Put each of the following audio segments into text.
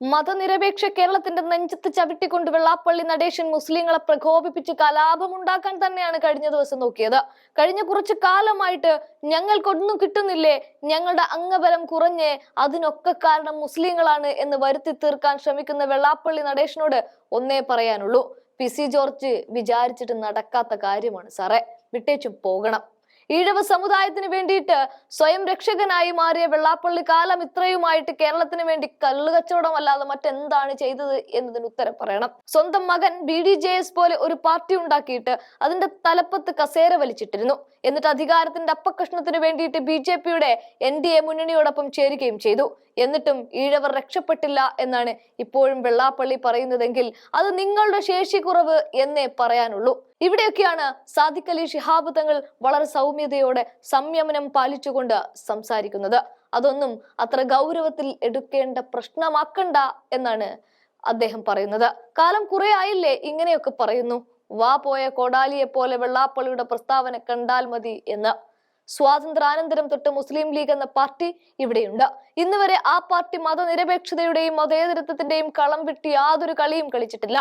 മതനിരപേക്ഷ കേരളത്തിന്റെ നെഞ്ചത്ത് ചവിട്ടിക്കൊണ്ട് വെള്ളാപ്പള്ളി നടേശൻ മുസ്ലിങ്ങളെ പ്രകോപിപ്പിച്ച് കലാപമുണ്ടാക്കാൻ തന്നെയാണ് കഴിഞ്ഞ ദിവസം നോക്കിയത്. കഴിഞ്ഞ കുറച്ചു കാലമായിട്ട് ഞങ്ങൾക്കൊന്നും കിട്ടുന്നില്ലേ? ഞങ്ങളുടെ അംഗബലം കുറഞ്ഞ് അതിനൊക്കെ കാരണം മുസ്ലിങ്ങളാണ് എന്ന് വരുത്തി തീർക്കാൻ ശ്രമിക്കുന്ന വെള്ളാപ്പള്ളി നടേശനോട് ഒന്നേ പറയാനുള്ളൂ. പി. സി. ജോർജ് വിചാരിച്ചിട്ട് നടക്കാത്ത കാര്യമാണ് സാറേ. വിട്ടേച്ചും പോകണം. ഈഴവ സമുദായത്തിന് വേണ്ടിയിട്ട് സ്വയം രക്ഷകനായി മാറിയ വെള്ളാപ്പള്ളി കാലം ഇത്രയുമായിട്ട് കേരളത്തിന് വേണ്ടി കല്ലുകച്ചവടം അല്ലാതെ മറ്റെന്താണ് ചെയ്തത് എന്നതിന് ഉത്തരം പറയണം. സ്വന്തം മകൻ ബി ഡി ജെ എസ് പോലെ ഒരു പാർട്ടി ഉണ്ടാക്കിയിട്ട് അതിന്റെ തലപ്പത്ത് കസേര വലിച്ചിട്ടിരുന്നു. എന്നിട്ട് അധികാരത്തിന്റെ അപ്പകഷ്ണത്തിന് വേണ്ടിയിട്ട് ബി ജെ പിയുടെ എൻ ഡി എ മുന്നണിയോടൊപ്പം ചേരുകയും ചെയ്തു. എന്നിട്ടും ഈഴവർ രക്ഷപ്പെട്ടില്ല എന്നാണ് ഇപ്പോഴും വെള്ളാപ്പള്ളി പറയുന്നതെങ്കിൽ അത് നിങ്ങളുടെ ശേഷിക്കുറവ് എന്നേ പറയാനുള്ളൂ. ഇവിടെയൊക്കെയാണ് സാദിഖ് അലി ഷിഹാബ് തങ്ങൾ വളരെ സൗമ്യതയോടെ സംയമനം പാലിച്ചുകൊണ്ട് സംസാരിക്കുന്നത്. അതൊന്നും അത്ര ഗൗരവത്തിൽ എടുക്കേണ്ട പ്രശ്നമാക്കണ്ട എന്നാണ് അദ്ദേഹം പറയുന്നത്. കാലം കുറെ ആയില്ലേ ഇങ്ങനെയൊക്കെ പറയുന്നു. വാ പോയ കോടാലിയെ പോലെ വെള്ളാപ്പള്ളിയുടെ പ്രസ്താവന കണ്ടാൽ മതി എന്ന്. സ്വാതന്ത്ര്യാനന്തരം തൊട്ട് മുസ്ലിം ലീഗ് എന്ന പാർട്ടി ഇവിടെയുണ്ട്. ഇന്ന് വരെ ആ പാർട്ടി മതനിരപേക്ഷതയുടെയും മതേതരത്വത്തിന്റെയും കളം വിട്ടി യാതൊരു കളിയും കളിച്ചിട്ടില്ല.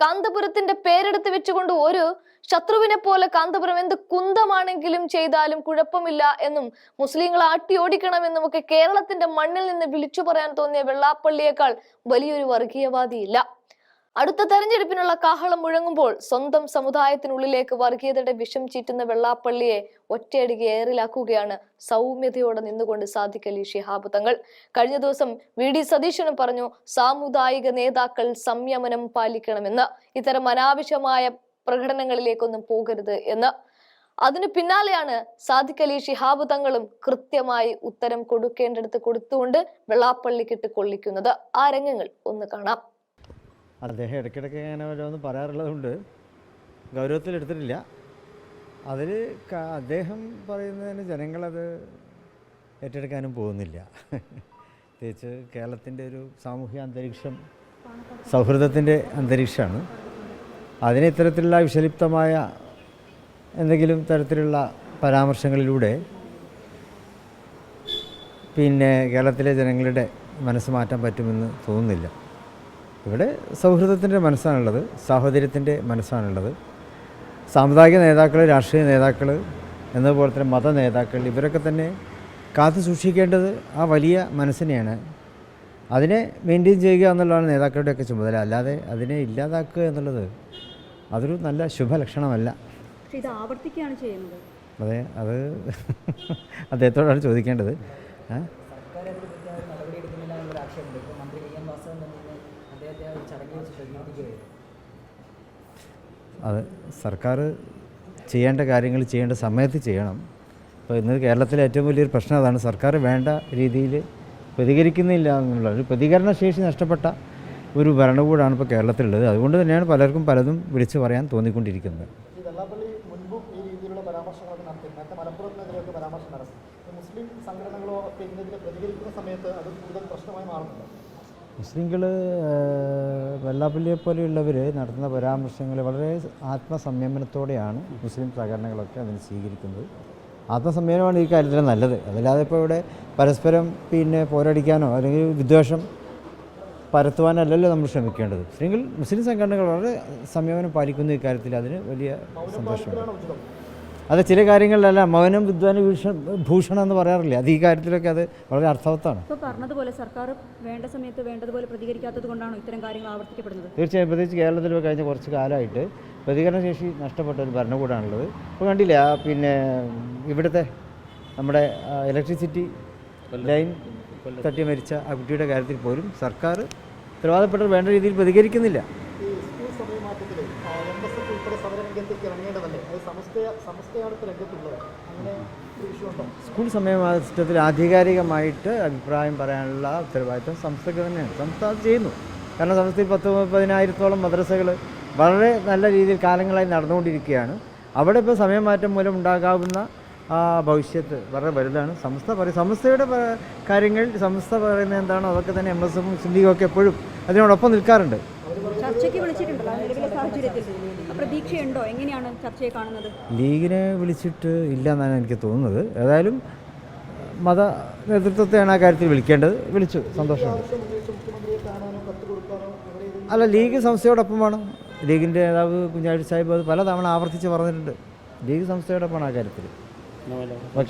കാന്തപുരത്തിന്റെ പേരെടുത്ത് വെച്ചുകൊണ്ട് ഒരു ശത്രുവിനെ പോലെ കാന്തപുരം എന്ത് കുന്തമാണെങ്കിലും ചെയ്താലും കുഴപ്പമില്ല എന്നും മുസ്ലിങ്ങളെ ആട്ടി ഓടിക്കണമെന്നും ഒക്കെ കേരളത്തിന്റെ മണ്ണിൽ നിന്ന് വിളിച്ചു പറയാൻ തോന്നിയ വെള്ളാപ്പള്ളിയേക്കാൾ വലിയൊരു വർഗീയവാദിയില്ല. അടുത്ത തെരഞ്ഞെടുപ്പിനുള്ള കാഹളം മുഴങ്ങുമ്പോൾ സ്വന്തം സമുദായത്തിനുള്ളിലേക്ക് വർഗീയതയുടെ വിഷം ചീറ്റുന്ന വെള്ളാപ്പള്ളിയെ ഒറ്റയടിക്ക് ഏറിലാക്കുകയാണ് സൗമ്യതയോടെ നിന്നുകൊണ്ട് സാദിഖലി ഷിഹാബ് തങ്ങൾ. കഴിഞ്ഞ ദിവസം വി ഡി സതീശനും പറഞ്ഞു സാമുദായിക നേതാക്കൾ സംയമനം പാലിക്കണമെന്ന്. ഇത്തരം അനാവശ്യമായ പ്രകടനങ്ങളിലേക്കൊന്നും പോകരുത് എന്ന്. അതിനു പിന്നാലെയാണ് സാദിഖ് അലി ഷിഹാബ് തങ്ങളും കൃത്യമായി ഉത്തരം കൊടുക്കേണ്ടടുത്ത് കൊടുത്തുകൊണ്ട് വെള്ളാപ്പള്ളിക്കിട്ട് കൊള്ളിക്കുന്നത്. ആ രംഗങ്ങൾ ഒന്ന് കാണാം. അദ്ദേഹം ഇടയ്ക്കിടയ്ക്ക് ഇങ്ങനെ ഓരോന്ന് പറയാറുള്ളതുകൊണ്ട് ഗൗരവത്തിലെടുത്തിട്ടില്ല. അതിൽ അദ്ദേഹം പറയുന്നതിന് ജനങ്ങളത് ഏറ്റെടുക്കാനും പോകുന്നില്ല. പ്രത്യേകിച്ച് കേരളത്തിന്റെ ഒരു സാമൂഹ്യ അന്തരീക്ഷം സൗഹൃദത്തിന്റെ അന്തരീക്ഷമാണ്. അതിന് ഇത്തരത്തിലുള്ള വിഷലിപ്തമായ എന്തെങ്കിലും തരത്തിലുള്ള പരാമർശങ്ങളിലൂടെ പിന്നെ കേരളത്തിലെ ജനങ്ങളുടെ മനസ്സ് മാറ്റാൻ പറ്റുമെന്ന് തോന്നുന്നില്ല. ഇവിടെ സൗഹൃദത്തിന്റെ മനസ്സാണുള്ളത് സാഹോദര്യത്തിന്റെ മനസ്സാണുള്ളത്. സാമുദായിക നേതാക്കൾ രാഷ്ട്രീയ നേതാക്കൾ എന്നതുപോലെ തന്നെ മത നേതാക്കൾ ഇവരൊക്കെ തന്നെ കാത്തു സൂക്ഷിക്കേണ്ടത് ആ വലിയ മനസ്സിനെയാണ്. അതിനെ മെയിന്റെയിൻ ചെയ്യുക എന്നുള്ളതാണ് നേതാക്കളുടെയൊക്കെ ചുമതല. അല്ലാതെ അതിനെ ഇല്ലാതാക്കുക എന്നുള്ളത് അതൊരു നല്ല ശുഭലക്ഷണമല്ല. അതെ അത് അദ്ദേഹത്തോടാണ് ചോദിക്കേണ്ടത്. ഏ? സർക്കാർ അതിനെതിരെ നടപടിയെടുക്കുന്നില്ല എന്നൊരു ആക്ഷേപമുണ്ട് ഇപ്പോൾ മന്ത്രി വി എം വാസവൻ തന്നെ അദ്ദേഹത്തെ ആ ഒരു ചടങ്ങിൽ വെച്ച് പ്രതിനിധിക്കുകയായിരുന്നു അത് സർക്കാർ ചെയ്യേണ്ട കാര്യങ്ങൾ ചെയ്യേണ്ട സമയത്ത് ചെയ്യണം. അപ്പോൾ ഇന്ന് കേരളത്തിലെ ഏറ്റവും വലിയൊരു പ്രശ്നം അതാണ് സർക്കാർ വേണ്ട രീതിയിൽ പ്രതികരിക്കുന്നില്ല എന്നുള്ള ഒരു പ്രതികരണശേഷി നഷ്ടപ്പെട്ട ഒരു ഭരണകൂടമാണ് ഇപ്പോൾ കേരളത്തിലുള്ളത്. അതുകൊണ്ട് തന്നെയാണ് പലർക്കും പലതും വിളിച്ചു പറയാൻ തോന്നിക്കൊണ്ടിരിക്കുന്നത്. മുസ്ലിം സംഘടനകളോ പ്രതികരിക്കുന്ന സമയത്ത് അത് കൂടുതൽ പ്രശ്നമായി മാറുന്നുണ്ട്? മുസ്ലിങ്ങൾ വെള്ളാപ്പള്ളിയെ പോലെയുള്ളവർ നടത്തുന്ന പരാമർശങ്ങൾ വളരെ ആത്മസംയമനത്തോടെയാണ് മുസ്ലിം സംഘടനകളൊക്കെ അതിന് സ്വീകരിക്കുന്നത്. ആത്മസംയമനമാണ് ഈ കാര്യത്തിൽ നല്ലത്. അതല്ലാതെ ഇപ്പോൾ ഇവിടെ പരസ്പരം പിന്നെ പോരടിക്കാനോ അല്ലെങ്കിൽ വിദ്വേഷം പരത്തുവാനല്ലല്ലോ നമ്മൾ ശ്രമിക്കേണ്ടത്. മുസ്ലിങ്ങൾ മുസ്ലിം സംഘടനകൾ വളരെ സംയമനം പാലിക്കുന്ന കാര്യത്തിൽ അതിന് വലിയ സന്തോഷമുണ്ട്. അത് ചില കാര്യങ്ങളിലല്ല മൗനം വിദ്വാന ഭൂഷണം എന്ന് പറയാറില്ല? അത് ഈ കാര്യത്തിലൊക്കെ അത് വളരെ അർത്ഥവത്താണ്. ഇപ്പോൾ പറഞ്ഞതുപോലെ സർക്കാർ വേണ്ട സമയത്ത് വേണ്ടതുപോലെ പ്രതികരിക്കാത്തത് കൊണ്ടാണോ ഇത്തരം കാര്യങ്ങൾ ആവർത്തിക്കപ്പെടുന്നത്? തീർച്ചയായും പ്രത്യേകിച്ച് കേരളത്തിൽ കഴിഞ്ഞ കുറച്ച് കാലമായിട്ട് പ്രതികരണശേഷി നഷ്ടപ്പെട്ട ഒരു ഭരണകൂടമാണുള്ളത് ഇപ്പോൾ കണ്ടില്ല പിന്നെ ഇവിടുത്തെ നമ്മുടെ ഇലക്ട്രിസിറ്റി ലൈൻ തട്ടി മരിച്ച ആ കുട്ടിയുടെ കാര്യത്തിൽ പോലും സർക്കാർ ഉത്തരവാദപ്പെട്ടത് വേണ്ട രീതിയിൽ പ്രതികരിക്കുന്നില്ല. സ്കൂൾ സമയത്തിൽ ആധികാരികമായിട്ട് അഭിപ്രായം പറയാനുള്ള ഉത്തരവാദിത്വം സംസ്ഥയ്ക്ക് തന്നെയാണ്. സംസ്ഥ ചെയ്യുന്നു. കാരണം സംസ്ഥയിൽ പത്ത് പതിനായിരത്തോളം മദ്രസകൾ വളരെ നല്ല രീതിയിൽ കാലങ്ങളായി നടന്നുകൊണ്ടിരിക്കുകയാണ്. അവിടെ ഇപ്പോൾ സമയമാറ്റം മൂലം ഉണ്ടാകാവുന്ന ഭവിഷ്യത്ത് വളരെ വലുതാണ്. സംസ്ഥ പറയും സംസ്ഥയുടെ കാര്യങ്ങൾ സംസ്ഥ പറയുന്നത് എന്താണോ അതൊക്കെ തന്നെ എം എസ് എഫും സിന്ധിയും ഒക്കെ എപ്പോഴും അതിനോടൊപ്പം നിൽക്കാറുണ്ട്. ചർച്ചയ്ക്ക് വിളിച്ചിട്ടുണ്ടല്ലോ ആ നിലവിലെ സാഹചര്യത്തിൽ. പ്രതീക്ഷയുണ്ടോ? എങ്ങനെയാണ് ചർച്ചയെ കാണുന്നത്? ലീഗിനെ വിളിച്ചിട്ട് ഇല്ല എന്നാണ് എനിക്ക് തോന്നുന്നത്. ഏതായാലും മത നേതൃത്വത്തെയാണ് ആ കാര്യത്തിൽ വിളിക്കേണ്ടത്. വിളിച്ചു. സന്തോഷമുണ്ട് അല്ല ലീഗ് സംസ്ഥയോടൊപ്പമാണ്. ലീഗിന്റെ നേതാവ് കുഞ്ഞാഴി സാഹിബ് അത് പലതവണ ആവർത്തിച്ച് പറഞ്ഞിട്ടുണ്ട്. ലീഗ് സംസ്ഥയോടൊപ്പമാണ് ആ കാര്യത്തിൽ.